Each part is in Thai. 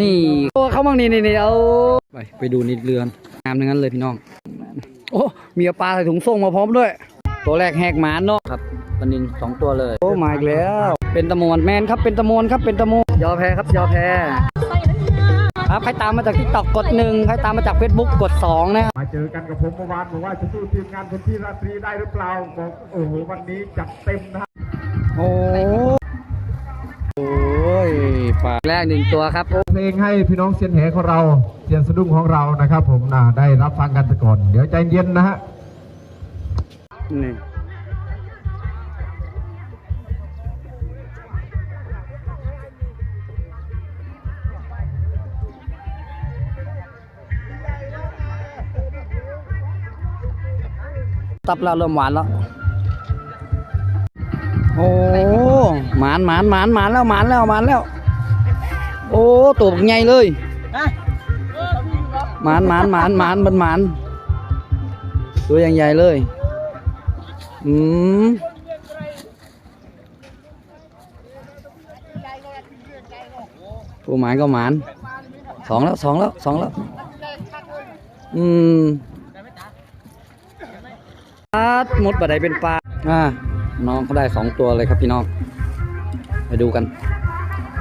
นี่โอ้เขาบ้างนี่นี่นี่เอาไปไปดูนิดเรือนงามทั้งนั้นเลยพี่น้อง โอ้มีปลาใส่ถุงส่งมาพร้อมด้วย ตัวแรกแหกหมานเนาะครับปลานินสองตัวเลยโอ้มาอีกแล้ว เป็นตะมวนแมนครับเป็นตะมวนครับเป็นตะมวนยอแพ้ครับยอแพ้ครับใครตามมาจากทิกตอกกดหนึ่งใครตามมาจากเฟซบุ๊กกดสองนะมาเจอกันกับผมเมื่อวานบอกว่าจะสู้ทีมงานคนที่ราตรีได้หรือเปล่าบอกโอ้โหวันนี้จัดเต็มนะฮะโอ้ โอ้ยปลาแรกหนึ่งตัวครับโอ้เพลงให้พี่น้องเซียนแหของเราเซียนสะดุ้งของเรานะครับ ผมนะได้รับฟังกันไปก่อน เดี๋ยวใจเย็นนะฮะนี่ตับแล้วเริ่มหวานแล้ว โอ้หมานหมานหมานหมานแล้วหมานแล้วหมานแล้ว โอ้ตัวบักใหญ่เลยหมานหมานหมานหมานมันหมานตัวอย่างใหญ่เลยอืมผู้หมานก็หมานสองแล้วสองแล้วสองแล้วอืมปลาหมดบัดใดเป็นปลาอ่า น้องเขาได้สองตัวเลยครับพี่น้องไปดูกัน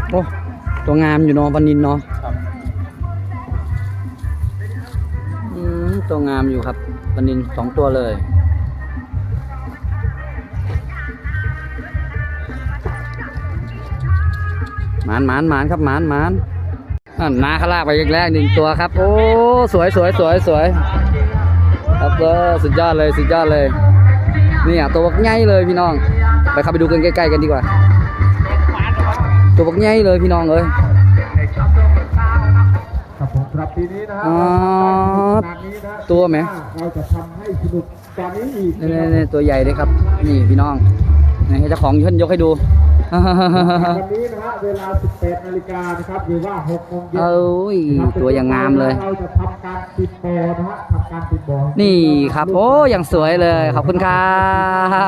โอ้ตัวงามอยู่เนอะวันนินเนาะอืมตัวงามอยู่ครับวันนินสองตัวเลยหมานหมานหมานครับหมานหมานอะนาเขาลากไปอีกแล้วหนึ่งตัวครับ โอ้ สวยสวยสวยสวยครับเออสุดยอดเลยสุดยอดเลย นี่อะตัวบักใหญ่เลยพี่น้อง ไปเข้าไปดูกันใกล้ๆกันดีกว่า ตัวบักใหญ่เลยพี่น้องเอ้ยครับผมสำหรับปีนี้นะฮะอ๋องานนี้นะตัวไหมเราจะทำให้สนุกตอนนี้อีกนี่นี่นี่ตัวใหญ่เลยครับ นี่พี่น้องนี่ให้เจ้าของขึ้นยกให้ดู วันนี้นะฮะเวลา 18นาฬิกานะครับหรือว่า6โมงเย็นเอ้ยตัวอย่างงามเลยเราจะทำการติดบอนะฮะทำการติดบอนี่ครับ โอ้อย่างสวยเลยขอบคุณครั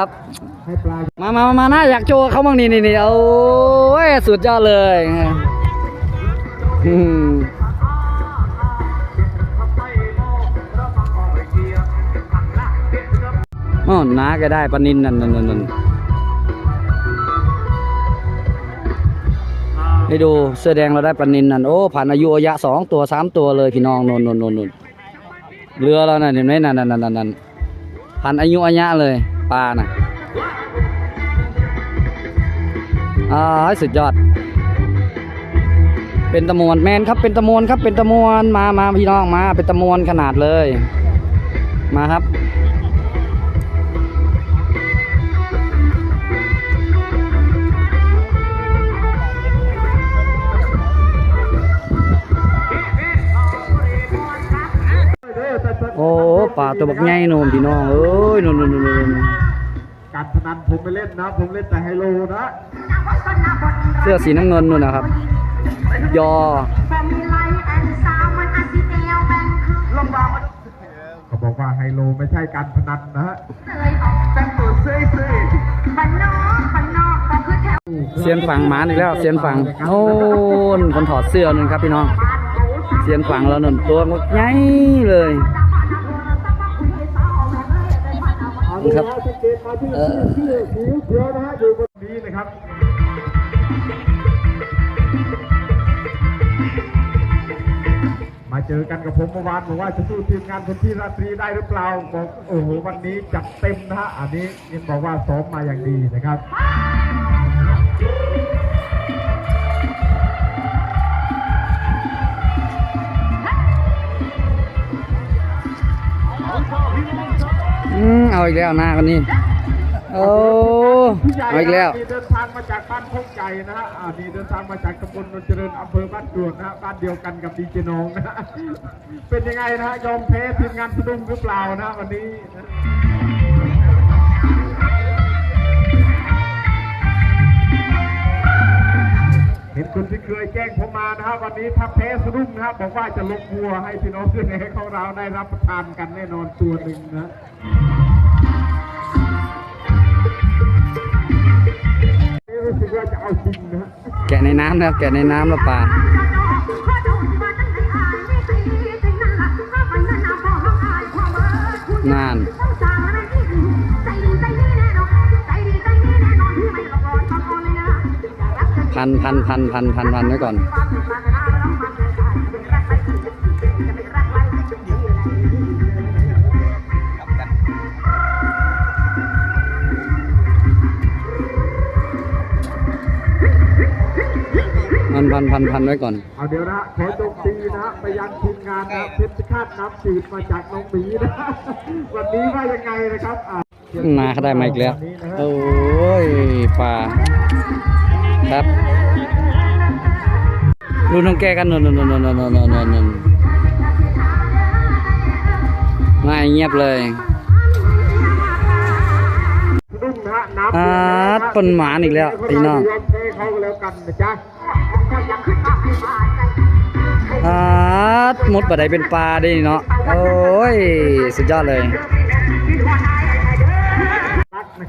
บให้ปลามามามามาน่าอยากโชว์เขาบ้างนี่นี่นี่โอ้ยสุดยอดเลยอืมอ๋อน้าก็ได้ปลานินนั่นนั่นนั่น นั่นให้ดูเสื้อแดงเราได้ปลานินนั่นโอ้ผ่านอายุอายะสองตัวสามตัวเลยพี่น้องนนนนนนเรือเราน่ะเห็นไหมนั่นนั่นนั่นนั่นนั่นผ่านอายุอายะเลยปลาน่ะอ่าสุดยอด เป็นตะมวนแมนครับเป็นตะมวนครับเป็นตะมวนมามาพี่น้องมาเป็นตะมวนขนาดเลย มาครับ ปลาตัวบักใหญ่นู่นพี่น้องเอ้ยนู่นนู่นนู่นนู่นการพนันผมไม่เล่นนะ ผมเล่นแต่ไฮโลนะเสื้อสีน้ำเงินนู่นนะครับ ยอเขาบอกว่าไฮโลไม่ใช่การพนันนะฮะเสียนฝั่งหมาอีกแล้วเสียนฝั่งโน่นคนถอดเสื้อนั่นครับพี่น้องเสียนฝั่งแล้วนั่นตัวมันใหญ่เลย นี่ครับเออชื่อสีเขียวนะฮะอยู่บนนี้นะครับมาเจอกันกับผมเมื่อวานบอกว่าจะสู้ทีมงานคนที่ราตรีได้หรือเปล่าบอกโอ้โหวันนี้จัดเต็มนะฮะอันนี้ยังบอกว่าซ้อมมาอย่างดีนะครับ อืมเอาอีกแล้วหน้าคนนี้โอ้เอาอีกแล้วเดินทางมาจากบ้านโคกไก่นะฮะอ่านี่เดินทางมาจากตำบลนนเจริญอำเภอบ้านด่วนนะฮะบ้านเดียวกันกับดีเจนองนะฮะเป็นยังไงนะฮะยอมแพ้ทีมงานสะดุ้งหรือเปล่านะวันนี้ ห็นคนที่เคยแจ้งผมมานะครับวันนี้ถ้าแพ้สะดุ้งนะครับบอกว่าจะลงวัวให้พี่น้องเพื่อนให้เขาเราได้รับประทานกันแน่นอนตัวหนึ่งนะแกะในน้ำนะแกะในน้ำแล้ป่าน่าน พันพันพันพันพันพันไว้ก่อน พันพันพันพันไว้ก่อน เอาเดี๋ยวนะขอโจมตีนะไปยังทีมงานนะเพชรคาดน้ำจืดมาจากน้องหมีนะ วันนี้ว่ายังไงนะครับอะมาเขาได้มาอีกแล้วนนี้นะฮะโอ้ยปลา ครับดูน้องแกกันนนนนนนนนนนนง่ายเงียบเลยดุ้งนะฮะน้ำอ่าปนหมานอีกแล้วพี่น้องยอมแพ้เขาก็แล้วกันนะจ๊ะอ่ามดบะไดเป็นปลาได้เนาะ โอ้ย สุดยอดเลยรัก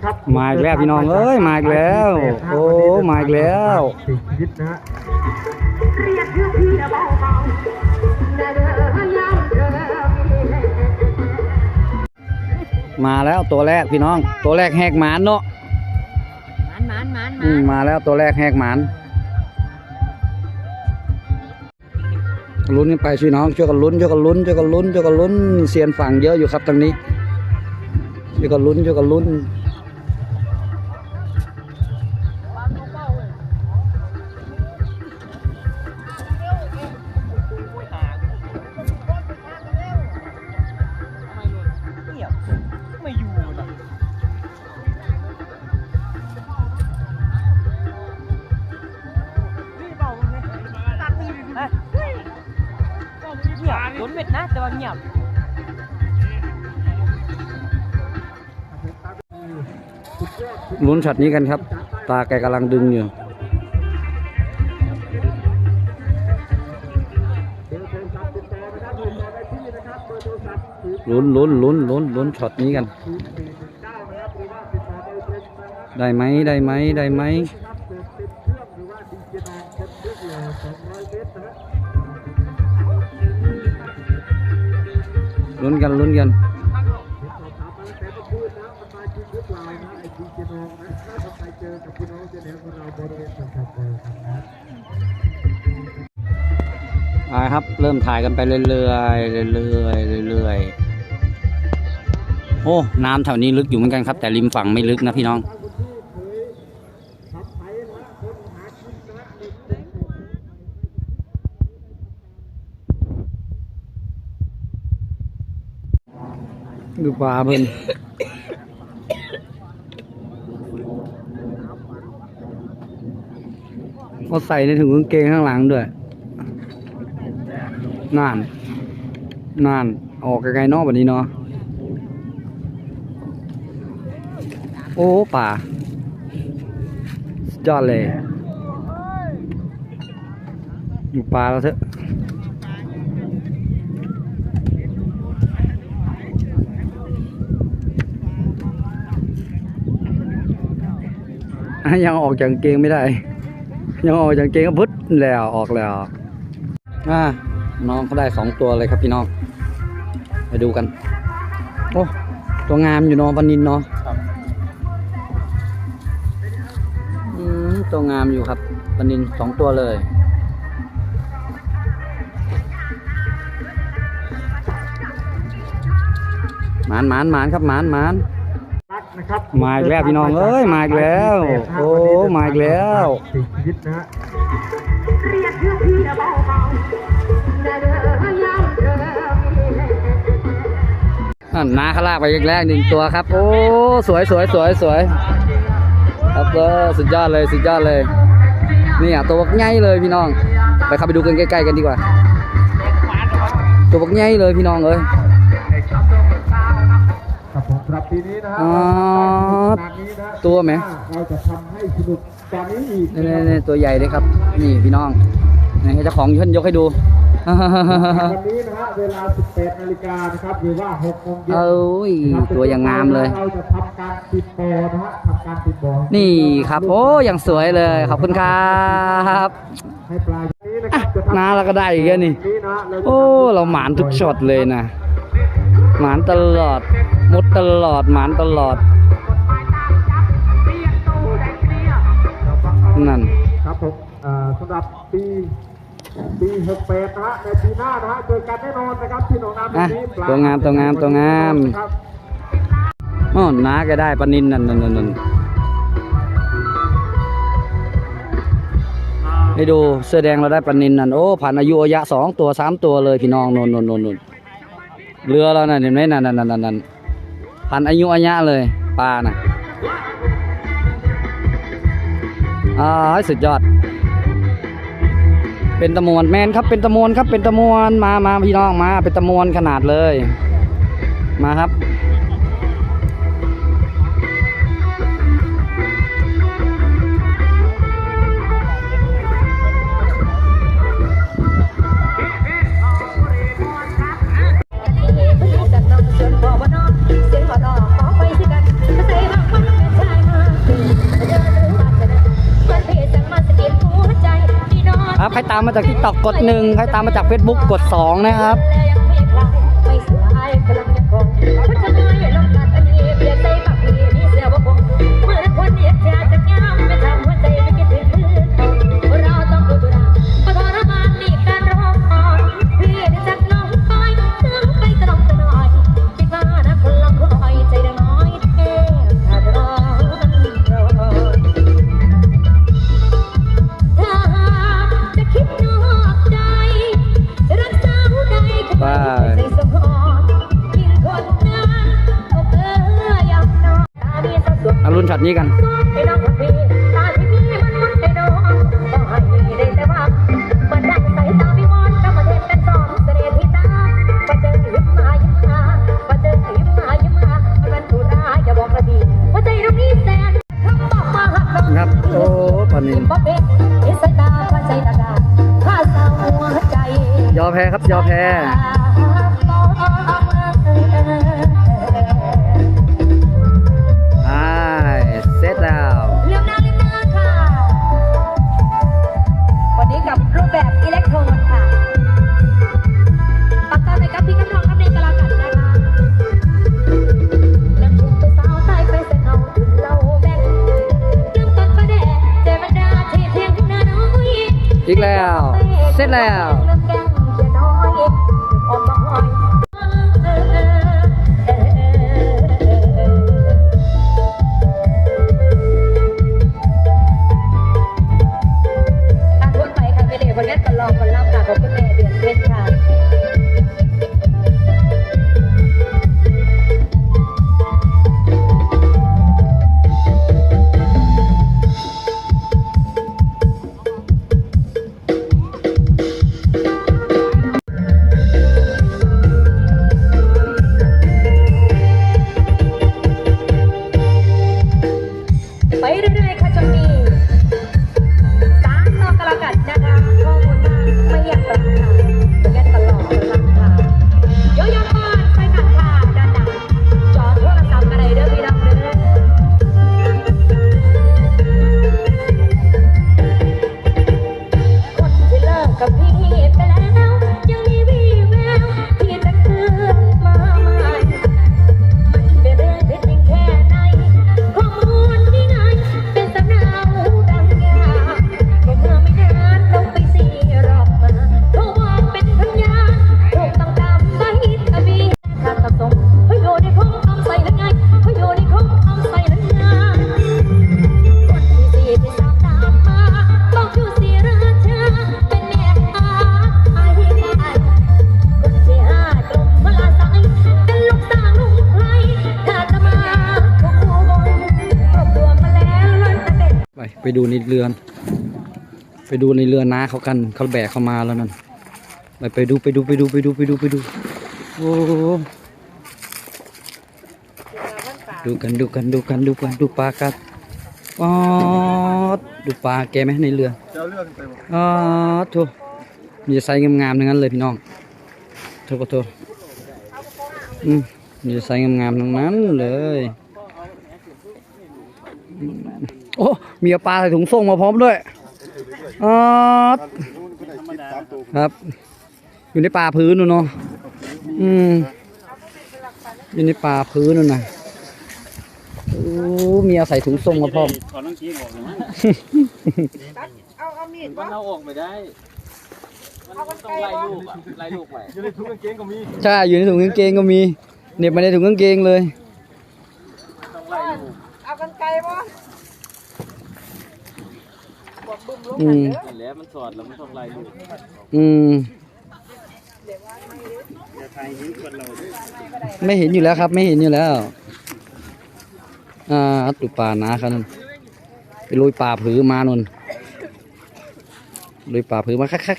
นะครับมาอีกแล้วพี่น้องเอ้ยมาอีกแล้ว โอ้มาอีกแล้วสิ่งชีวิตนะฮะมาแล้วตัวแรกพี่น้อง ตัวแรกแหกหมานเนาะมันมันมันอืมมาแล้วตัวแรกแหกหมานลุ้นกันไปช่วยน้องช่วยกันลุ้นช่วยกันลุ้นช่วยกันลุ้นช่วยกันลุ้นเซียนฝั่งเยอะอยู่ครับทางนี้ช่วยกันลุ้นช่วยกันลุ้น แต่ว่าเงียบลุ้นช็อตนี้กันครับ ตาแกกำลังดึงอยู่ลุ้นลุ้นลุ้นลุ้นลุ้นช็อตนี้กัน ได้ไหมได้ไหมได้ไหม ลุ้นกันลุ้นกันอาครับ เริ่มถ่ายกันไปเรื่อยๆเรื่อยๆเรื่อยๆโอ้ น้ำแถวนี้ลึกอยู่เหมือนกันครับ แต่ริมฝั่งไม่ลึกนะพี่น้อง ดูปลาเพิ่นเขาใส่ในถุงกางเกงข้างหลังด้วยนั่นนั่นออกไกลๆนอกแบบนี้เนาะโอ้ป่าสุดยอดเลยอยู่ปลาแล้วเถอะ ยังออกจากกางเกงไม่ได้ ยังออกจากกางเกงก็พุดแล้วออกแล้วอ่าน้องเขาได้สองตัวเลยครับพี่น้องไปดูกันโอ้ตัวงามอยู่เน้องพันนินเนาะอืมตัวงามอยู่ครับพันนินสองตัวเลยหมานหมานหมานครับหมานหมานรัก นะครับมาอีกแล้วพี่น้องเอ้ยมาอีกแล้วโอ้มาอีกแล้วสิ่งชีวิตนะฮะนั่นนาเขาลากไปอีกแล้วหนึ่งตัวครับ โอ้สวยสวยสวยสวยครับเออสุดยอดเลยสุดยอดเลยนี่อะตัวบักใหญ่เลยพี่น้อง ไปเข้าไปดูกันใกล้ๆกันดีกว่า ตัวบักใหญ่เลยพี่น้องเอ้ย นี้นะฮะอ๋อขนาดนี้นะตัวไหม เราจะทำให้สนุกตอนนี้อีกนี่นี่ตัวใหญ่เลยครับ นี่พี่น้องนี่ให้เจ้าของยื่นยกให้ดู วันนี้นะฮะเวลา 18นาฬิกานะครับหรือว่า6โมงเย็นเอ้ยตัวอย่างงามเลย เราจะทำการติดบอนะฮะทำการติดบอนี่ครับ โอ้ยังสวยเลย ขอบคุณครับให้ปลายนี้นะครับจะทำนาเราก็ได้อีกแล้วนี่นี้นะฮะเราจะโอ้ เราหมานทุกช็อตเลยนะ หมานตลอดหมดตลอด หมานตลอด นั่น ครับผมเอ่อสำหรับปีปี68นะฮะในปีหน้านะฮะเจอกันแน่นอนนะครับที่หนองน้ำอะนี้ปลาตัวงามตัวงามตัวงามครับอ๋อน้าก็ได้ปลานินนั่นนั่นนั่นนั่นให้ดูเสื้อแดงเราได้ปลานินนั่นโอ้ผ่านอายุอายะสองตัวสามตัวเลยพี่น้องนนนนนนน เรือเราน่ะเห็นไหมนั่นนั่นนั่นนั่นนั่นผ่นอายุอายะเลยปลาน่ะอ่าสุดยอด เป็นตะมวนแมนครับเป็นตะมวนครับเป็นตะมวนมามาพี่น้องมาเป็นตะมวนขนาดเลย มาครับ ตามมาจากทิกตอกกดหนึ่งใครตามมาจาก Facebook กด 2 นะครับ จตะกาข้าสาวหัวใจยอแพ้ครับยอแพ้ เสร็จแล้ว ไปดูในเรือน ไปดูในเรือน้าเขากันเขาแบกเข้ามาแล้วนั่นไปไปดูไปดูไปดูไปดูไปดูไปดูโอ้ดูกันดูกันดูกันดูกันดูปลากันอ๋อดูปลาแกไหมในเรืออ๋อโถมีแต่ไซส์งามๆทั้งนั้นเลยพี่น้องโทษขอโทษอืมมีแต่ไซส์งามๆทั้งนั้นเลย อืมโอ้มีปลาใส่ถุงส่งมาพร้อมด้วยอ๋อครับ อยู่ในป่าพื้นนู่นเนาะอืมอยู่ในป่าพื้นนู่นนะโอ้มีเอาใส่ถุงส่งมาพร้อมถอน้องกี้ออกเลยมั้งเอาเอามีดมันเอาออกไม่ได้ต้องไล่ลูกอะไล่ลูกไปอยู่ในถุงกางเกงก็มีใช่อยู่ในถุงกางเกงก็มีเน็บมาในถุงกางเกงเลยต้องไล่ลูกเอากันไกลบ่บวกบึ้มลง อืกันมเด้อนั่นแหละมันสอดแล้วมันต้องไล่ลูกอืมไม่เห็นอยู่แล้วครับ ไม่เห็นอยู่แล้ว อ่าตุป่านาครับนั่นไปลุยป่าผือมานนลุยป่าผือมาคัก